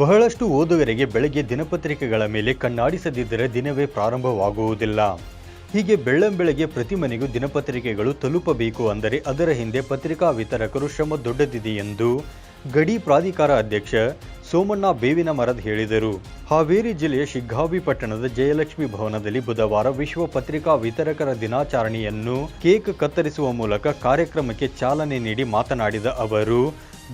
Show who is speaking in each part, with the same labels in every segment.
Speaker 1: ಬಹಳಷ್ಟು ಓದುಗರಿಗೆ ಬೆಳಗ್ಗೆ ದಿನಪತ್ರಿಕೆಗಳ ಮೇಲೆ ಕಣ್ಣಾಡಿಸದಿದ್ದರೆ ದಿನವೇ ಪ್ರಾರಂಭವಾಗುವುದಿಲ್ಲ. ಹೀಗೆ ಬೆಳ್ಳಂಬೆಳಗ್ಗೆ ಪ್ರತಿ ಮನೆಗೂ ದಿನಪತ್ರಿಕೆಗಳು ತಲುಪಬೇಕು ಅಂದರೆ ಅದರ ಹಿಂದೆ ಪತ್ರಿಕಾ ವಿತರಕರು ಶ್ರಮ ದೊಡ್ಡದಿದೆ ಎಂದು ಗಡಿ ಪ್ರಾಧಿಕಾರ ಅಧ್ಯಕ್ಷ ಸೋಮಣ್ಣ ಬೇವಿನ ಮರದ್ ಹೇಳಿದರು. ಹಾವೇರಿ ಜಿಲ್ಲೆಯ ಶಿಗ್ಗಾವಿ ಪಟ್ಟಣದ ಜಯಲಕ್ಷ್ಮಿ ಭವನದಲ್ಲಿ ಬುಧವಾರ ವಿಶ್ವ ಪತ್ರಿಕಾ ವಿತರಕರ ದಿನಾಚರಣೆಯನ್ನು ಕೇಕ್ ಕತ್ತರಿಸುವ ಮೂಲಕ ಕಾರ್ಯಕ್ರಮಕ್ಕೆ ಚಾಲನೆ ನೀಡಿ ಮಾತನಾಡಿದ ಅವರು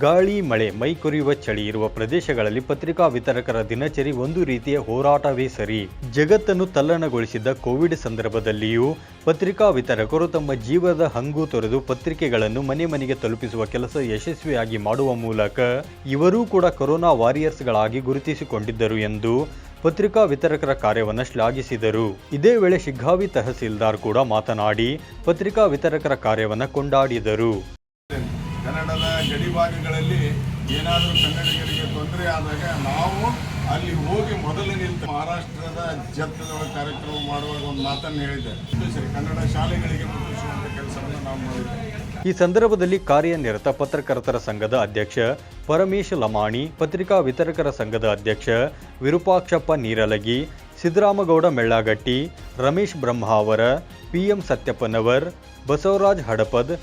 Speaker 1: ಗಾಳಿ, ಮಳೆ, ಮೈ ಕೊರೆಯುವ ಚಳಿ ಇರುವ ಪ್ರದೇಶಗಳಲ್ಲಿ ಪತ್ರಿಕಾ ವಿತರಕರ ದಿನಚರಿ ಒಂದು ರೀತಿಯ ಹೋರಾಟವೇ ಸರಿ. ಜಗತ್ತನ್ನು ತಲ್ಲಣಗೊಳಿಸಿದ್ದ ಕೋವಿಡ್ ಸಂದರ್ಭದಲ್ಲಿಯೂ ಪತ್ರಿಕಾ ವಿತರಕರು ತಮ್ಮ ಜೀವದ ಹಂಗು ತೊರೆದು ಪತ್ರಿಕೆಗಳನ್ನು ಮನೆ ಮನೆಗೆ ತಲುಪಿಸುವ ಕೆಲಸ ಯಶಸ್ವಿಯಾಗಿ ಮಾಡುವ ಮೂಲಕ ಇವರೂ ಕೂಡ ಕೊರೋನಾ ವಾರಿಯರ್ಸ್ಗಳಾಗಿ ಗುರುತಿಸಿಕೊಂಡಿದ್ದರು ಎಂದು ಪತ್ರಿಕಾ ವಿತರಕರ ಕಾರ್ಯವನ್ನು ಶ್ಲಾಘಿಸಿದರು. ಇದೇ ವೇಳೆ ಶಿಗ್ಗಾವಿ ತಹಸೀಲ್ದಾರ್ ಕೂಡ ಮಾತನಾಡಿ, ಪತ್ರಿಕಾ ವಿತರಕರ ಕಾರ್ಯವನ್ನು ಕೊಂಡಾಡಿದರು.
Speaker 2: ಗಡಿ ಭಾಗಗಳಲ್ಲಿ ಏನಾದರೂ ಕನ್ನಡಿಗರಿಗೆ ತೊಂದರೆ ಆದಾಗ ನಾವು ಅಲ್ಲಿ ಹೋಗಿ ಮೊದಲು ನಿಂತು ಮಹಾರಾಷ್ಟ್ರದ ಜತ್ತದೊಳಗೆ ಕಾರ್ಯಕ್ರಮ ಮಾಡುವಾಗ ಒಂದು ಮಾತನ್ನು ಹೇಳಿದೆ ಸರಿ, ಕನ್ನಡ ಶಾಲೆಗಳಿಗೆ ಮುಟ್ಟಿಸುವಂಥ ಕೆಲಸವನ್ನು ನಾವು ಮಾಡಿದ್ದೇವೆ.
Speaker 1: ಈ ಸಂದರ್ಭದಲ್ಲಿ ಕಾರ್ಯನಿರತ ಪತ್ರಕರ್ತರ ಸಂಘದ ಅಧ್ಯಕ್ಷ ಪರಮೇಶ್ ಲಮಾಣಿ, ಪತ್ರಿಕಾ ವಿತರಕರ ಸಂಘದ ಅಧ್ಯಕ್ಷ Virupakshappa Neeralagi, Siddaramagouda Mellagatti, Ramesh Brahmavara, P M Satyappanavar, Basavaraj Hadapad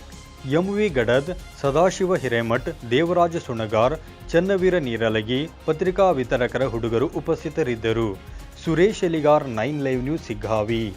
Speaker 1: M V Gadad Sadashiva Hiremath, Devaraja Sunagar, Channaveera Neeralagi, ಪತ್ರಿಕಾ ವಿತರಕರ ಹುಡುಗರು ಉಪಸ್ಥಿತರಿದ್ದರು. Suresh Eligar, nine live news, Siggavi.